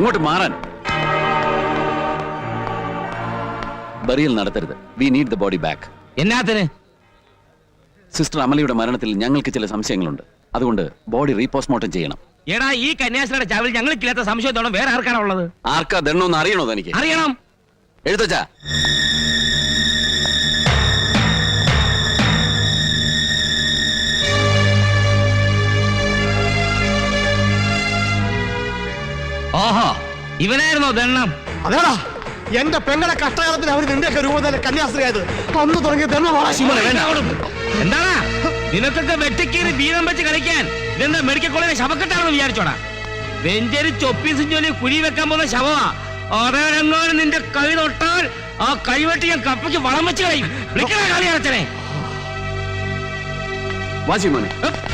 അങ്ങോട്ട് മാറാൻ. ബറിയൽ നടത്തരുത്. We need the body back എന്നാത്തിന്? Sister അമലിയുടെ മരണത്തിൽ ഞങ്ങൾക്ക് ചില സംശയങ്ങളുണ്ട്. അതുകൊണ്ട് ബോഡി റീപോസ്റ്റ്മോർട്ടം ചെയ്യണം. എടാ ഈ കന്യാസ്ത്രീയുടെ ചാവിൽ ഞങ്ങൾക്കില്ലാത്ത സംശയത്തോളം വേറെ ആർക്കാണ് ഉള്ളത്? ആർക്കാ ദണ്ണോന്ന് അറിയണോ തനിക്ക്? അറിയണം. എഴുത്തച്ചാ ഇവനായിരുന്നോ ദണ്ണം? അതേടാ എന്റെ പെങ്ങളെ കഷ്ടകാലത്തിന് അവർ നിന്റെയൊക്കെ രൂപത്തിൽ കന്യാസ്ത്രീയായത്. അന്ന് തുടങ്ങിയ എന്താണാ നിനക്കൊക്കെ വെട്ടിക്കേറി വീതം വെച്ച് കളിക്കാൻ ഇതെന്താ മെഡിക്കൽ കോളേജിലെ ശവക്കെട്ടാണെന്ന് വിചാരിച്ചോടാ? വെഞ്ചരി ചൊപ്പീസും ജോലി കുഴി വെക്കാൻ പോകുന്ന ശവമാ. ഒരെങ്ങാനും നിന്റെ കൈ തൊട്ടാൽ ആ കൈവെട്ടി ഞാൻ കപ്പയ്ക്ക് വളം വെച്ച് കളയും. വിളിക്കണ കളി അടച്ചനെ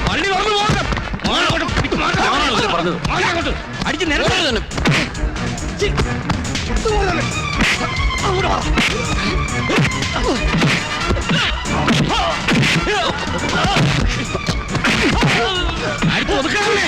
പള്ളി തുറന്നു പോകാം ഞാനാണല്ലോ പറഞ്ഞത്. അടിച്ച് നിരന്തരം അടിച്ച് ഒതുക്കണമേ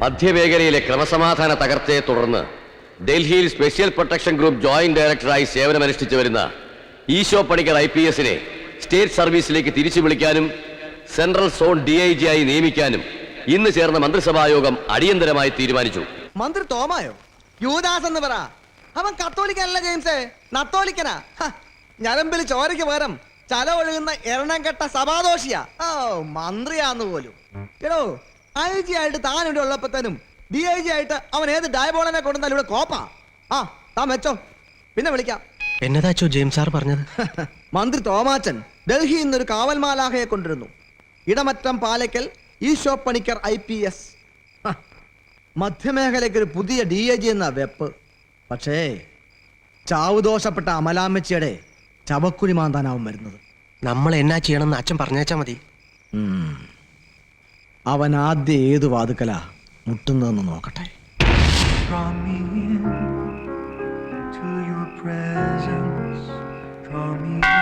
മധ്യമേഖലയിലെ ക്രമസമാധാന തകർച്ചയെ തുടർന്ന് ഡൽഹിയിൽ സ്പെഷ്യൽ പ്രൊട്ടക്ഷൻ ഗ്രൂപ്പ് ജോയിന്റ് ഡയറക്ടറായി സേവനമനുഷ്ഠിച്ചു വരുന്ന ഈശോ പണിക്കർ ഐ പി എസിനെ സ്റ്റേറ്റ് സർവീസിലേക്ക് തിരിച്ചു വിളിക്കാനും central zone D I G ആയി നിയമിക്കാനും ഇന്ന് ചേർന്ന മന്ത്രിസഭാ യോഗം അടിയന്തരമായി തീരുമാനിച്ചു. മന്ത്രി തോമായോ? യൂദാസ് എന്ന് പറ. അവൻ കത്തോലിക്കനല്ല ജെയിംസേ. നത്തോലിക്കനാ. ഞരമ്പിൽ ചോരയ്ക്ക് പകരം ചല ഒഴുകുന്ന കെട്ട സഭാദോഷിയാ. ഓ മന്ത്രിയാന്ന് പോലും. എടോ ഐ ജി ആയിട്ട് താൻ ഇവിടെ ഉള്ളപ്പോത്തേനും ഡി ഐ ജി ആയിട്ട് അവൻ ഏത് ഡയബോളനെ കൊണ്ടുവന്നാലും ഇവിടെ കോപ്പാ. ആ താൻ വെച്ചോ. പിന്നെ വിളിക്കാം. എന്നതാച്ചോ ജെയിംസ് സാർ പറഞ്ഞത്? മന്ത്രി തോമാച്ചൻ ഡൽഹിയിൽ നിന്നൊരു കാവൽ മാലാഹയെ കൊണ്ടിരുന്നു Idamattam Palakkal Esho Panicker I P S മധ്യമേഖലയ്ക്ക് ഒരു പുതിയ ഡി എ ജി എന്ന വെപ്പ്. പക്ഷേ ചാവുദോഷപ്പെട്ട അമലാമ്മച്ചിയുടെ ചവക്കുരി മാന്താനാവും വരുന്നത്. നമ്മൾ എന്നാ ചെയ്യണമെന്ന് അച്ഛൻ പറഞ്ഞേച്ചാ മതി. അവൻ ആദ്യം ഏത് വാതുക്കല മുട്ടുന്നതെന്ന് നോക്കട്ടെ Draw me in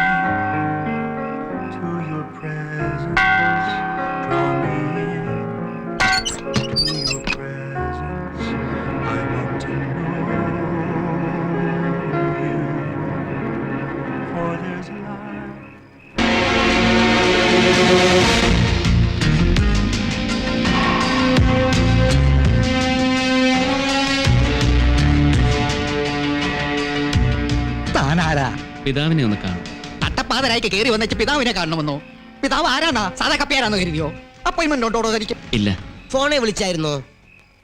പിതാവിനെ ഒന്ന് കാണും തട്ടപ്പാതരായിക്ക് കയറി വന്നിട്ട് പിതാവിനെ കാണണമെന്നോ? പിതാവ് ആരാണാ സാധാ കപ്പിയാരാന്ന് കരുതിയോ? അപ്പോയിന്റ്മെന്റ് ഉണ്ടോ തനിക്ക്? ഇല്ല. ഫോണെ വിളിച്ചായിരുന്നോ?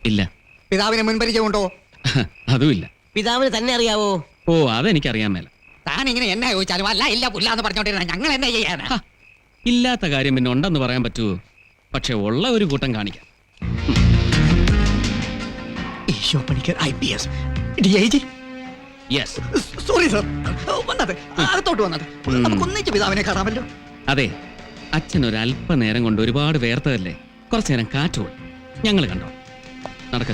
ഇല്ല. പിതാവിനെ മുൻപരിചയമുണ്ടോ? അതുമില്ല. പിതാവിന് തന്നെ അറിയാവോ? ഓ അതെനിക്കറിയാൻ മേല. താൻ ഇങ്ങനെ എന്നാ ചോദിച്ചാലും അല്ല ഇല്ല പുല്ലാന്ന് പറഞ്ഞോണ്ടിരുന്ന. ഞങ്ങൾ എന്നെ ചെയ്യാനാ? ഇല്ലാത്ത കാര്യം പിന്നെ ഉണ്ടെന്ന് പറയാൻ പറ്റുമോ പക്ഷെ ഉള്ള ഒരു കൂട്ടം കാണിക്കാം. Esho Panicker I P S. D I G. Yes sorry sir വന്നത് അകത്തോട്ട് വന്നത്. നമുക്ക് ഒന്നിച്ച് പിതാവിനെ കാണാമല്ലോ. അതെ. അച്ഛൻ ഒരു അല്പനേരം കൊണ്ട് ഒരുപാട് വേർത്തതല്ലേ? കുറച്ചു നേരം കാറ്റോൾ ഞങ്ങൾ കണ്ടോ? നടക്ക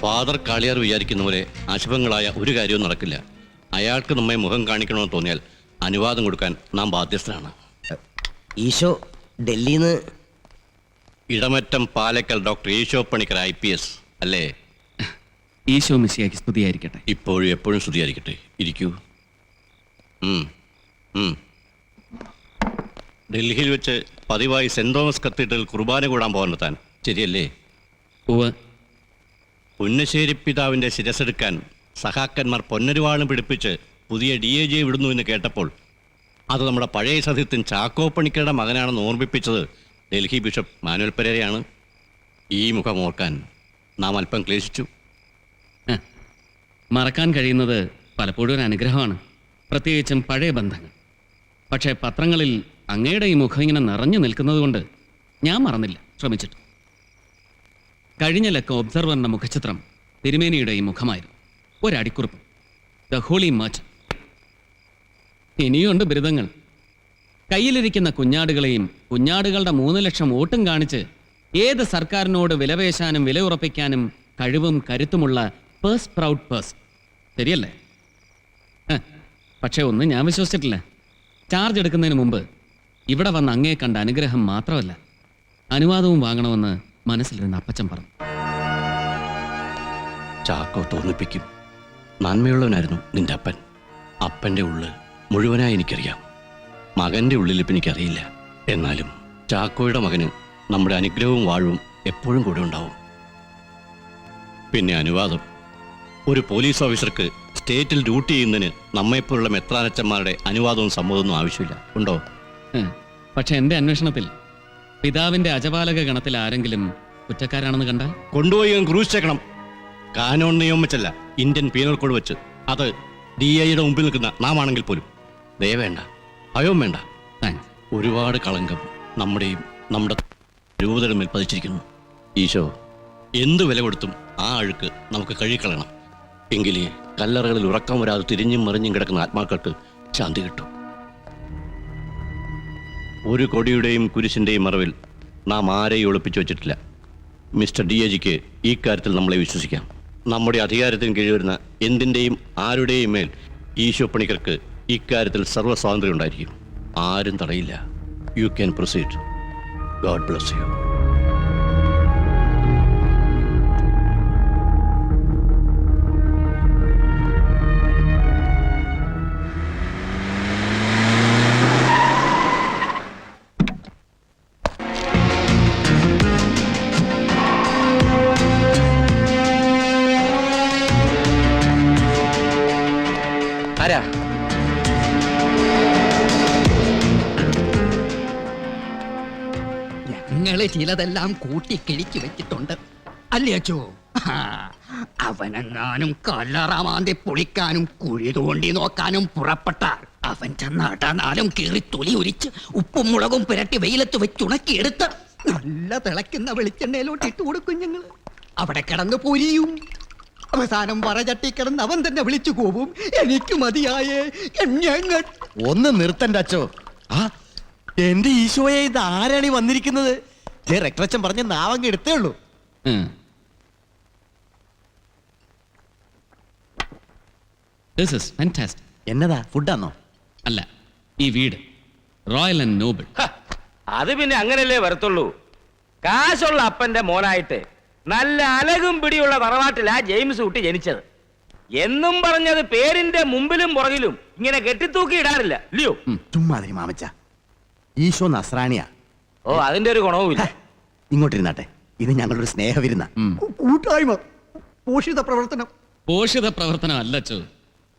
ഫാദർ കാളിയാർ വിചാരിക്കുന്ന പോലെ അശുഭങ്ങളായ ഒരു കാര്യവും നടക്കില്ല. അയാൾക്ക് നമ്മെ മുഖം കാണിക്കണമെന്ന് തോന്നിയാൽ അനുവാദം കൊടുക്കാൻ നാം ബാധ്യസ്ഥരാണ് Esho ഡൽഹിന്ന് Idamattam Palakkal doctor Esho Panicker I P S അല്ലേ? ഈശോ മിസ്സിയാക്കി സ്തുതിയായിരിക്കട്ടെ. ഇപ്പോഴും എപ്പോഴും സ്തുതിയായിരിക്കട്ടെ. ഇരിക്കൂ. ഉം, ഉം. ഡൽഹിയിൽ വെച്ച് പതിവായി സെന്റ് തോമസ് കത്തീഡ്രൽ കുർബാന കൂടാൻ പോകാൻ താൻ ശരിയല്ലേ? ഉവ്വ്. പുന്നശ്ശേരി പിതാവിന്റെ ശിരസെടുക്കാൻ സഹാക്കന്മാർ പൊന്നരുവാളും പിടിപ്പിച്ച് പുതിയ ഡി എ ജി വിടുന്നു എന്ന് കേട്ടപ്പോൾ അത് നമ്മുടെ പഴയ സത്യത്തിൻ ചാക്കോ പണിക്കരുടെ മകനാണെന്ന് ഓർമ്മിപ്പിച്ചത് ഡൽഹി ബിഷപ്പ് മാനുവൽ പെരേരയാണ്. ഈ മുഖം ഓർക്കാൻ നാം അല്പം ക്ലേശിച്ചു. മറക്കാൻ കഴിയുന്നത് പലപ്പോഴും ഒരു അനുഗ്രഹമാണ്. പ്രത്യേകിച്ചും പഴയ ബന്ധങ്ങൾ. പക്ഷേ പത്രങ്ങളിൽ അങ്ങയുടെ ഈ മുഖം ഇങ്ങനെ നിറഞ്ഞു നിൽക്കുന്നത് കൊണ്ട് ഞാൻ മറന്നില്ല ശ്രമിച്ചിട്ട്. കഴിഞ്ഞ ലക്ക ഒബ്സർവറിന്റെ മുഖചിത്രം തിരുമേനിയുടെ ഈ മുഖമായിരുന്നു. ഒരടിക്കുറിപ്പ്. ദ ഹോളി മച്ച് ഇനിയുണ്ട് ബിരുദങ്ങൾ. കയ്യിലിരിക്കുന്ന കുഞ്ഞാടുകളെയും കുഞ്ഞാടുകളുടെ മൂന്ന് ലക്ഷം വോട്ടും കാണിച്ച് ഏത് സർക്കാരിനോട് വിലപേശാനും വില ഉറപ്പിക്കാനും കഴിവും കരുത്തുമുള്ള പേഴ്സ് പ്രൗഡ് പേഴ്സ്. ശരിയല്ലേ? പക്ഷേ ഒന്നും ഞാൻ വിശ്വസിച്ചിട്ടില്ല. ചാർജ് എടുക്കുന്നതിന് മുമ്പ് ഇവിടെ വന്ന് അങ്ങേ കണ്ട അനുഗ്രഹം മാത്രമല്ല അനുവാദവും വാങ്ങണമെന്ന് മനസ്സിലിരുന്ന അപ്പച്ചൻ പറഞ്ഞു. ചാക്കോ തോന്നിപ്പിക്കും. നന്മയുള്ളവനായിരുന്നു നിന്റെ അപ്പൻ. അപ്പന്റെ ഉള്ളിൽ മുഴുവനായി എനിക്കറിയാം. മകന്റെ ഉള്ളിലിപ്പ് എനിക്കറിയില്ല എന്നാലും ചാക്കോയുടെ മകന് നമ്മുടെ അനുഗ്രഹവും വാഴവും എപ്പോഴും കൂടെ ഉണ്ടാവും. പിന്നെ അനുവാദം. ഒരു പോലീസ് ഓഫീസർക്ക് സ്റ്റേറ്റിൽ ഡ്യൂട്ടി ചെയ്യുന്നതിന് നമ്മെപ്പോലുള്ള മെത്രാനച്ചന്മാരുടെ അനുവാദവും സമ്മതമൊന്നും ആവശ്യമില്ല. ഉണ്ടോ? പക്ഷെ എന്റെ അന്വേഷണത്തിൽ പിതാവിന്റെ അജപാലക ഗണത്തിൽ ആരെങ്കിലും കുറ്റക്കാരാണെന്ന് കണ്ടാൽ? കൊണ്ടുപോയി ക്രൂസ് ചേക്കണം കാനോൺ നിയമം വെച്ചല്ല ഇന്ത്യൻ പീനൽ കോഡ് വെച്ച്. അത് ഡി ഐയുടെ മുമ്പിൽ നിൽക്കുന്ന നാം ആണെങ്കിൽ പോലും. ദയ ഭയവും വേണ്ട. ഒരുപാട് കളങ്കം നമ്മുടെയും നമ്മുടെ രൂപതയുടെ മേൽ പതിച്ചിരിക്കുന്നു. ഈശോ എന്ത് വില കൊടുത്തും ആ അഴുക്ക് നമുക്ക് കഴുകിക്കളയണം. എങ്കിലേ കല്ലറകളിൽ ഉറക്കം വരാതെ തിരിഞ്ഞും മറിഞ്ഞും കിടക്കുന്ന ആത്മാക്കൾക്ക് ശാന്തി കിട്ടും. ഒരു കൊടിയുടെയും കുരിശിന്റെയും മറവിൽ നാം ആരെയും ഒളിപ്പിച്ചു വച്ചിട്ടില്ല. മിസ്റ്റർ ഡി എജിക്ക് ഈ കാര്യത്തിൽ നമ്മളെ വിശ്വസിക്കാം. നമ്മുടെ അധികാരത്തിന് കീഴിൽ വരുന്ന എന്തിന്റെയും ആരുടെയും മേൽ ഈശോ പണിക്കർക്ക് ഇക്കാര്യത്തിൽ സർവ സ്വാതന്ത്ര്യം ഉണ്ടായിരിക്കും. ആരും തടയില്ല. You can proceed God bless you ആരാ? ഞങ്ങൾ ചിലതെല്ലാം കൂട്ടി കിഴിച്ചു വെച്ചിട്ടുണ്ട്. അല്ലേ അച്ചു? അവനെങ്ങാനും കല്ലറമാന്തി പൊളിക്കാനും കുഴി തോണ്ടി നോക്കാനും പുറപ്പെട്ടാൽ അവൻ ചെന്നാട്ടാനാലും കീറി തൊലി ഉരിച്ച് ഉപ്പും മുളകും പുരട്ടി വെയിലത്ത് വെച്ചുണക്കിയെടുത്ത് നല്ല തിളയ്ക്കുന്ന വെളിച്ചെണ്ണയിലോട്ട് ഇട്ട് കൊടുക്കും ഞങ്ങൾ അവിടെ കിടന്ന് പൊരിയും. അവസാനം വറചട്ടി കിടന്ന് അവൻ തന്നെ വിളിച്ചു പോവും എനിക്ക് മതിയായേ ഞങ്ങൾ ഒന്ന് നിർത്തണ്ട അച്ചോ. ആ എന്റെ ഈശോയെ ഇത് ആരാണ് വന്നിരിക്കുന്നത്? റെക്ടറച്ചൻ പറഞ്ഞ നാവങ്ങ് എടുത്തേ ഉള്ളൂ. ദിസ് ഇസ് ഫാന്റാസ്റ്റിക് എന്നതാ ഫുഡാന്നോ? അല്ല ഈ വീട് റോയൽ ആൻഡ് നോബിൾ ഹ, അത് പിന്നെ അങ്ങനല്ലേ വരത്തുള്ളൂ. കാശുള്ള അപ്പന്റെ മോനായിട്ട് നല്ല അലകും പിടിയുള്ള തറവാട്ടിലാ ജെയിംസ് കുട്ടി ജനിച്ചത്. എന്നും പറഞ്ഞത് പേരിന്റെ മുമ്പിലും പുറകിലും ഇങ്ങനെ കെട്ടിത്തൂക്കി ഇടാറില്ല. ഇല്ലയോ? ചുമ്മാതിരി മാമച്ച. ഈശോ നസ്രാണിയാ. ഓ അതിന്റെ ഒരു ഗുണവുമില്ല. ഇങ്ങോട്ടിരുന്നാട്ടെ. ഇത് ഞങ്ങളുടെ സ്നേഹ സ്നേഹവിരുന്ന കൂട്ടായ്മ. പോഷിത പ്രവർത്തനം. പോഷിത പ്രവർത്തനം അല്ലച്ചോ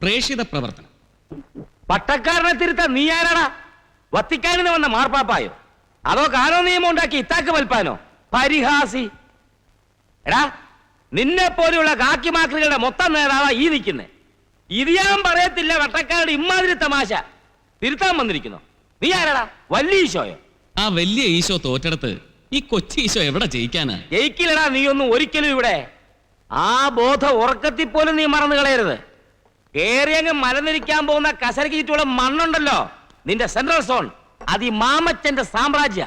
പ്രേഷിത പ്രവർത്തനം. പട്ടക്കാരനെ തിരുത്താൻ നീ ആരാടാ? വത്തിക്കാനിന്ന് വന്ന മാർപ്പാപ്പായോ? അതോ കാനോ നിയമം ഉണ്ടാക്കി ഇത്താക്ക് വൽപ്പാനോ പരിഹാസി. എടാ നിന്നെ പോലെയുള്ള കാക്കിമാക്രികളുടെ മൊത്തം നേതാവാ ഈ നിൽക്കുന്നേ. ഇത് ഞാൻ പറയത്തില്ല വട്ടക്കാരുടെ ഇമ്മാതിരി തമാശ. തിരുത്താൻ വന്നിരിക്കുന്നു. നീ ആരാടാ? വലിയ ഈശോയോ ആ വലിയ ഈശോ തോറ്റെടുത്ത് ഈ കൊച്ചി ഈശോ എവിടെ ജയിക്കാനാ? ജയിക്കില്ലടാ നീ ഒന്നും ഒരിക്കലും ഇവിടെ. ആ ബോധം ഉറക്കത്തിൽ പോലും നീ മറന്നു കളയരുത്. കേറിയങ്ങ് മലനിരിക്കാൻ പോകുന്ന കസരക്ക് ചുറ്റുള്ള മണ്ണുണ്ടല്ലോ നിന്റെ സെൻട്രൽ സോൺ അത് ഈ മാമച്ചന്റെ സാമ്രാജ്യ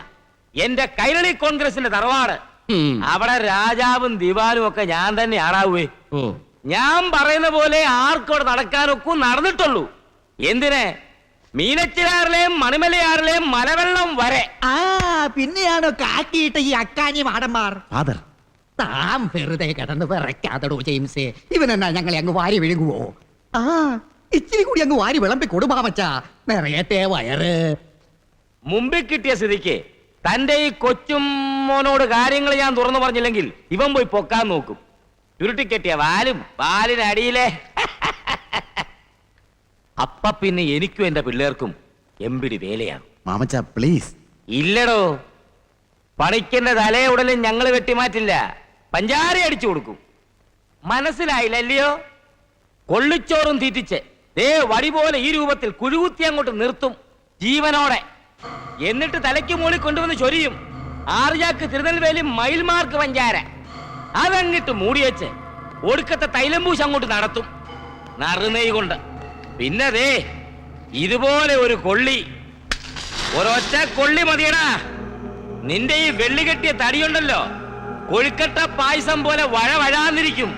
എന്റെ കൈരളി കോൺഗ്രസിന്റെ തറവാട്. അവിടെ രാജാവും ദിവാനും ഒക്കെ ഞാൻ തന്നെ ആടാവേ ഞാൻ പറയുന്ന പോലെ ആർക്കോടെ നടക്കാനൊക്കെ നടന്നിട്ടുള്ളൂ. എന്തിന്? മീനച്ചിലാറിലെയും മണിമലയാറിലെയും മലവെള്ളം വരെ. ആ പിന്നെയാണോ കാട്ടിയിട്ട് ഈ അക്കാനി മാടന്മാർ ഫാദർ. താം വെറുതെ കിടന്ന് വിറയ്ക്കാതടോ ജെയിംസേ. ഇവനെന്നാ ഞങ്ങളെ അങ്ങ് വാരി വിഴുങ്ങുവോ? ആ ഇച്ചിരി കൂടി അങ്ങ് വാരി വിളമ്പി കൊടുമാമച്ചാ നിറയട്ടെ വയറ്. മുമ്പിൽ കിട്ടിയ സ്ഥിതിക്ക് തന്റെ ഈ കൊച്ചും മോനോട് കാര്യങ്ങൾ ഞാൻ തുറന്നു പറഞ്ഞില്ലെങ്കിൽ ഇവൻ പോയി പൊക്കാൻ നോക്കും. ചുരുട്ടിക്കെട്ടിയ വാലും വാലിനടിയിലെ. അപ്പ പിന്നെ എനിക്കും എന്റെ പിള്ളേർക്കും എമ്പിടി വേലയാകും. മാമച്ച പ്ലീസ് ഇല്ലടോ. പണിക്കന്റെ തലയെ ഉടലും ഞങ്ങൾ വെട്ടിമാറ്റില്ല പഞ്ചാര അടിച്ചു കൊടുക്കും. മനസ്സിലായില്ലല്ലയോ? കൊള്ളിച്ചോറും തീറ്റിച്ച്. ദേ വടി പോലെ ഈ രൂപത്തിൽ കുഴുകുത്തി അങ്ങോട്ട് നിർത്തും. ജീവനോടെ. എന്നിട്ട് തലയ്ക്ക് മുകളിൽ കൊണ്ടുവന്ന് ചൊരിയും. ആർജാക്ക് തിരുനെൽവേലി മയിൽമാർക്ക് പഞ്ചാര. അതങ്ങിട്ട് മൂടിയച്ച് ഒടുക്കത്തെ തൈലംബൂശ് അങ്ങോട്ട് നടത്തും. നറുനെയ് കൊണ്ട്. പിന്നെ ദേ ഇതുപോലെ ഒരു കൊള്ളി. ഒരൊറ്റ കൊള്ളി മതിയടാ. നിന്റെ ഈ വെള്ളി കെട്ടിയ തടിയുണ്ടല്ലോ. കൊഴുക്കട്ട പായസം പോലെ വഴ വഴാന്നിരിക്കും.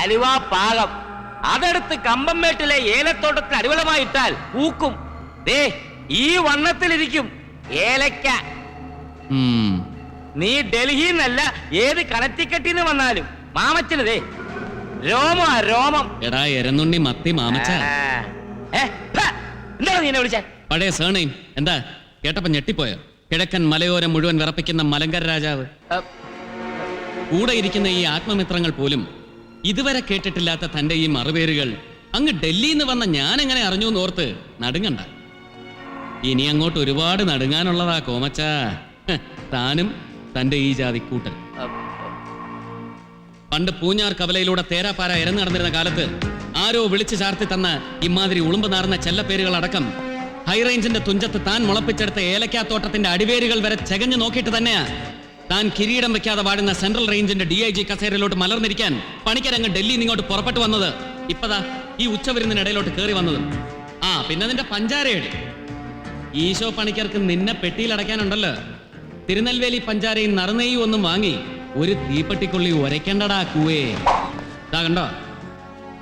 അലുവ പാകം. അതെടുത്ത് കമ്പംമേട്ടിലെ ഏലത്തോട്ടത്തിൽ അടിവളമായിട്ടാൽ പൂക്കും. ദേ ഈ വണ്ണത്തിലിരിക്കും ഏലക്ക. നീ ഡൽഹിന്നല്ല ഏത് കണറ്റിക്കെട്ടിന്ന് വന്നാലും. മാമച്ചന് ദേ രോമ രോമം. എടാ എരന്നുണ്ണി മത്തി മാമച്ച. എന്താണ് നീ എന്നെ വിളിച്ചേ? പഴയ സേണയും എന്താ? കേട്ടപ്പോ ഞെട്ടിപ്പോയോ? കിഴക്കൻ മലയോരം മുഴുവൻ വിറപ്പിക്കുന്ന മലങ്കര രാജാവ്. കൂടെ ഇരിക്കുന്ന ഈ ആത്മമിത്രങ്ങൾ പോലും ഇതുവരെ കേട്ടിട്ടില്ലാത്ത തന്റെ ഈ മറുപേരുകൾ അങ്ങ് ഡൽഹിയിൽ നിന്ന് വന്ന ഞാൻ എങ്ങനെ അറിഞ്ഞു എന്നോർത്ത് നടുങ്ങണ്ട. ഇനി അങ്ങോട്ട് ഒരുപാട് നടുങ്ങാനുള്ളതാ കോമച്ച. താനും തന്റെ ഈ ജാതി കൂട്ടൻ പണ്ട് പൂഞ്ഞാർ കവലയിലൂടെ തേരാപ്പാര ഇരന്നു നടന്നിരുന്ന കാലത്ത് ആരോ വിളിച്ചു ചാർത്തി തന്ന ഇമാതിരി ഉളുമ്പ് നാർന്ന ചെല്ലപ്പേരുകൾ അടക്കം ഹൈറേഞ്ചിന്റെ തുഞ്ചത്ത് താൻ മുളപ്പിച്ചെടുത്ത ഏലക്കാത്തോട്ടത്തിന്റെ അടിവേരുകൾ വരെ ചെകഞ്ഞു നോക്കിയിട്ട് തന്നെയാ. താൻ കിരീടം വെക്കാതെ വാടുന്ന സെൻട്രൽ റേഞ്ചിന്റെ ഡി ഐ ജി കസേരയിലോട്ട് മലർന്നിരിക്കാൻ പണിക്കരങ്ങ് ഡൽഹിയിൽ ഇങ്ങോട്ട് പുറപ്പെട്ടു വന്നത് ഇപ്പതാ ഈ ഉച്ചവരുന്നതിനിടയിലോട്ട് കയറി വന്നത്. ആ പിന്നെ നിന്റെ പഞ്ചാരയുടെ. ഈശോ പണിക്കർക്ക് നിന്നെ പെട്ടിയിൽ അടയ്ക്കാനുണ്ടല്ലോ. തിരുനെൽവേലി പഞ്ചാരയും നറുനെയ്യും ഒന്നും വാങ്ങി ഒരു തീപ്പെട്ടിക്കൊള്ളി ഉരയ്ക്കണ്ടടാ കൂവേ. ഇതാ കണ്ടോ?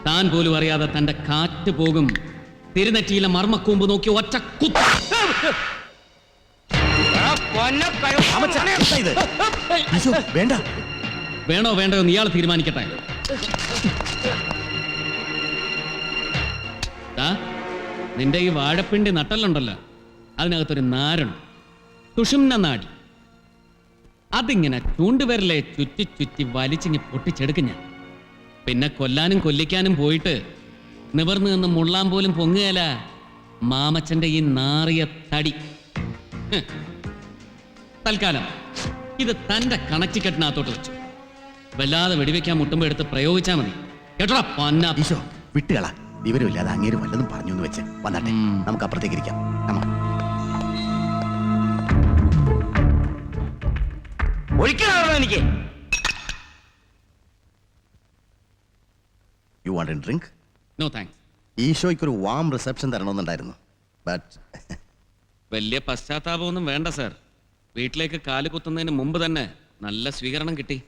താൻ പോലും അറിയാതെ തന്റെ കാറ്റ് പോകും. തിരുനെറ്റിയിലെ മർമ്മക്കൂമ്പ് നോക്കി ഒറ്റ കുത്ത. വേണ്ട. വേണോ വേണ്ടോ എന്ന് ഇയാൾ തീരുമാനിക്കട്ടെ. നിന്റെ ഈ വാഴപ്പിണ്ടി നട്ടല്ലുണ്ടല്ലോ അതിനകത്തൊരു നാരുണ്ട്. സുഷുമ്ന നാടി. അതിങ്ങനെ ചൂണ്ടുവരലെ ചുറ്റി ചുറ്റി വലിച്ചിങ്ങി പൊട്ടിച്ചെടുക്കും ഞാൻ. പിന്നെ കൊല്ലാനും കൊല്ലിക്കാനും പോയിട്ട് നിവർന്നു നിന്ന് മുള്ളാൻ പോലും പൊങ്ങുകയല്ല മാമച്ചന്റെ ഈ നാറിയ തടി. തൽക്കാലം ഇത് തന്റെ കണക്റ്റിക്കെട്ടിനകത്തോട്ട് വെച്ചു. വല്ലാതെ വെടിവെക്കാൻ മുട്ടുമ്പോ എടുത്ത് പ്രയോഗിച്ചാ മതി. കേട്ടോടാ പന്ന. ഈശോ വിട്ടുകള. വിവരമില്ലാതെ അങ്ങേര് വല്ലതും പറഞ്ഞു എന്ന് വെച്ച്. വന്നാട്ടെ. നമുക്ക് അപ്പുറത്തേക്ക് ഇരിക്കാം. നമ്മ ഒഴിക്കണോ എനിക്ക്. You want drink no thanks ഈശോയ്ക്ക് ഒരു വാം റിസപ്ഷൻ തരണമെന്നുണ്ടായിരുന്നു. ബട്ട് വലിയ പശ്ചാത്താപമൊന്നും വേണ്ട സർ വീട്ടിലേക്ക് കാൽ കുത്തുന്നതിന് മുമ്പ് തന്നെ നല്ല സ്വീകരണം കിട്ടി.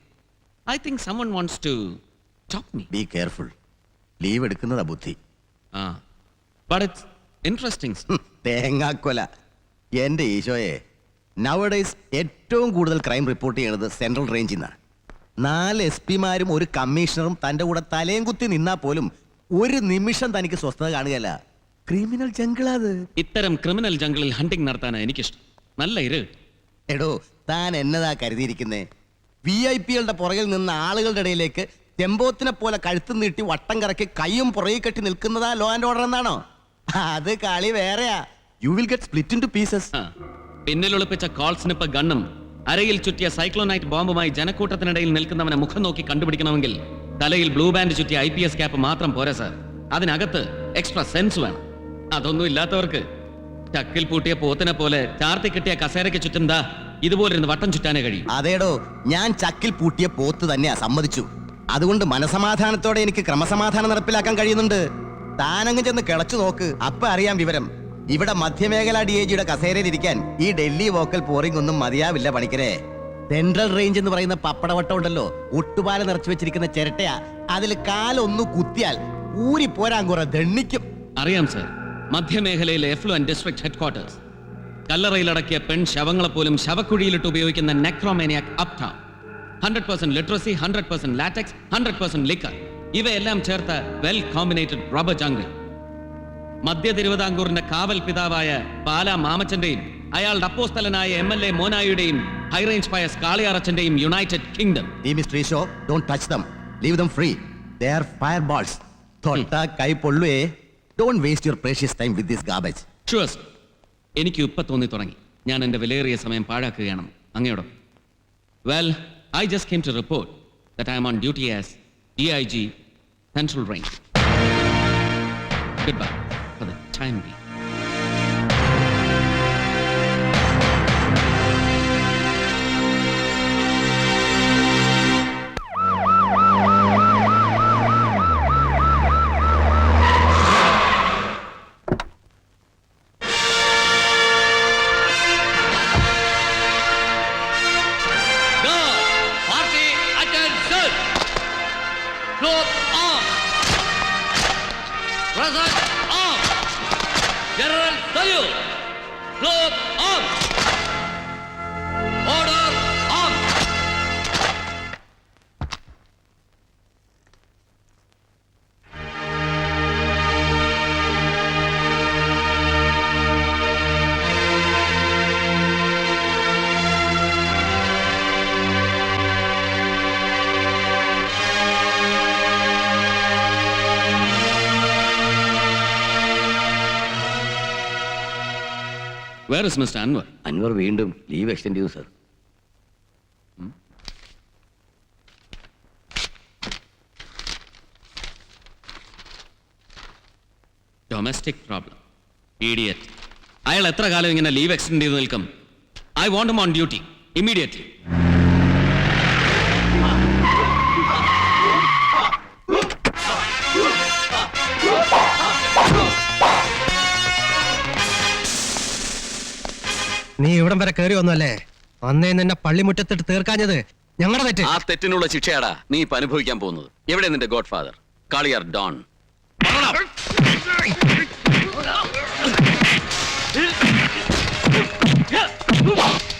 I think someone wants to talk me be careful leave എടുക്കുന്നതാ ബുദ്ധി. ആ ബട്ട് ഇറ്റ്സ് ഇൻട്രസ്റ്റിംഗ് തേങ്ങാക്കൊല. എന്റെ ഈശോയെ നവഡേസ് ഏറ്റവും കൂടുതൽ ക്രൈം റിപ്പോർട്ട് ചെയ്യണത് സെൻട്രൽ റേഞ്ചിൽ നിന്നാണ് നാല് എസ് പിമാരും ഒരു കമ്മീഷണറും തന്റെ കൂടെ തലയും കുത്തി നിന്നാ പോലും ഒരു നിമിഷം തനിക്ക് സ്വസ്ഥത കാണുകയല്ല. ക്രിമിനൽ ജംഗിളാത് ഇത്തരം ക്രിമിനൽ ജംഗിളിൽ ഹണ്ടിങ് നടത്താനാണ് എനിക്കിഷ്ടം. നല്ല ഇരു. എടോ താൻ എന്നതാ കരുതിയിരിക്കുന്നേ? വി ഐ പികളുടെ പുറകിൽ നിന്ന് ആളുകളുടെ ഇടയിലേക്ക് ചെമ്പോത്തിനെ പോലെ കഴുത്ത് നീട്ടി വട്ടം കറക്കി കൈയും പുറകെ കെട്ടി നിൽക്കുന്നതാ ലോ ആൻഡ് ഓർഡർ എന്നാണോ? അത് കളി വേറെയാ. You will get split in two pieces ആ, പിന്നിലൊളിപ്പിച്ച കോൾ സ്നിപ്പ് ഗണ്ണും അരയിൽ ചുറ്റിയ സൈക്ലോണൈറ്റ് ബോംബുമായി ജനക്കൂട്ടത്തിനിടയിൽ നിൽക്കുന്നവനെ മുഖം നോക്കി കണ്ടുപിടിക്കണമെങ്കിൽ തലയിൽ ബ്ലൂ ബാൻഡ് ചുറ്റിയ ഐ പി എസ് ക്യാപ്പ് മാത്രം പോരാ സാർ. അതിനകത്ത് എക്സ്ട്രാ സെൻസ് വേണം. അതൊന്നും ഇല്ലാത്തവർക്ക് ചക്കിൽ പൂട്ടിയ പോത്തിനെ പോലെ ചാർത്തി കിട്ടിയ കസേരയ്ക്ക് ചുറ്റും ദാ ഇതുപോലിരുന്ന് വട്ടം ചുറ്റാനേ കഴിയും. അതേടോ ഞാൻ ചക്കിൽ പൂട്ടിയ പോത്ത് തന്നെയാ സമ്മതിച്ചു. അതുകൊണ്ട് മനസമാധാനത്തോടെ എനിക്ക് ക്രമസമാധാനം നടപ്പിലാക്കാൻ കഴിയുന്നുണ്ട്. താനങ്ങ് ചെന്ന് കിളച്ചു നോക്ക് അപ്പൊ അറിയാം വിവരം. ഇവിടെ മധ്യമേഖല ഡി എ ജിയുടെ കസേരയിൽ ഇരിക്കാൻ ഈ ഡൽഹി വോക്കൽ പോറിംഗ് ഒന്നും മതിയാവില്ല പണിക്കരെ. സെൻട്രൽ റേഞ്ച് എന്ന് പറയുന്ന പപ്പടവട്ടം ഉണ്ടല്ലോ ഒട്ടുപാല നിറച്ചു വെച്ചിരിക്കുന്ന ചിരട്ടയാ. അതിൽ കാലൊന്നു കുത്തിയാൽ ഊരി പോരാൻ കുറെ ദണ്ണിക്കും. അറിയാം സർ. മധ്യമേഖലയിലെ എഫ്ലുവൻ ഡിസ്ട്രിക്ട് ഹെഡ്ക്വാർട്ടേഴ്സ്. കല്ലറയിലടക്കിയ പെൺ ശവങ്ങളെ പോലും ശവക്കുഴിയിലിട്ട് ഉപയോഗിക്കുന്ന necromaniac അപ്ത hundred percent literacy hundred percent latex hundred percent liquor ഇവയെല്ലാം ചേർത്ത വെൽ കോമ്പിനേറ്റഡ് റബ്ബർ ജംഗിൾ മധ്യ തിരുവിതാംകൂറിന്റെ കാവൽ പിതാവായ പാല മാമച്ചന്റെയും അയാളുടെ അപ്പോസ്തലനായ എം എൽ എ മോനായിയുടെയും ഹൈറേഞ്ച് പയസ് കാളിയാറച്ചന്റെയും യുണൈറ്റഡ് കിങ്ഡം ഈ mister show don't touch them leave them free they are fire balls തൊട്ട കൈ പൊള്ളുവേ. Don't waste your precious time with this garbage sure എനിക്ക് ഇപ്പൊ തോന്നി തുടങ്ങി. ഞാൻ എന്റെ വിലയേറിയ സമയം പാഴാക്കുകയാണ്. അങ്ങയോടൊ? Well I just came to report that I'm on duty as D I G central range good bye for the Look! Where is mister Anwar Anwar വീണ്ടും ലീവ് എക്സ്റ്റെൻഡ് ചെയ്തു സർ ഡൊമസ്റ്റിക് പ്രോബ്ലം ഇഡിയറ്റ് അയാൾ എത്ര കാലം ഇങ്ങനെ leave extend ചെയ്ത് നിൽക്കും? I want on duty immediately നീ ഇവിടം വരെ കയറി വന്നല്ലേ? അന്നേ നിന്നെ പള്ളിമുറ്റത്തിട്ട് തീർക്കാഞ്ഞത് ഞങ്ങളുടെ തെറ്റ്. ആ തെറ്റിനുള്ള ശിക്ഷയാടാ നീ ഇപ്പൊ അനുഭവിക്കാൻ പോകുന്നത്. എവിടെ നിന്റെ God father Kaliyar don. Yeah.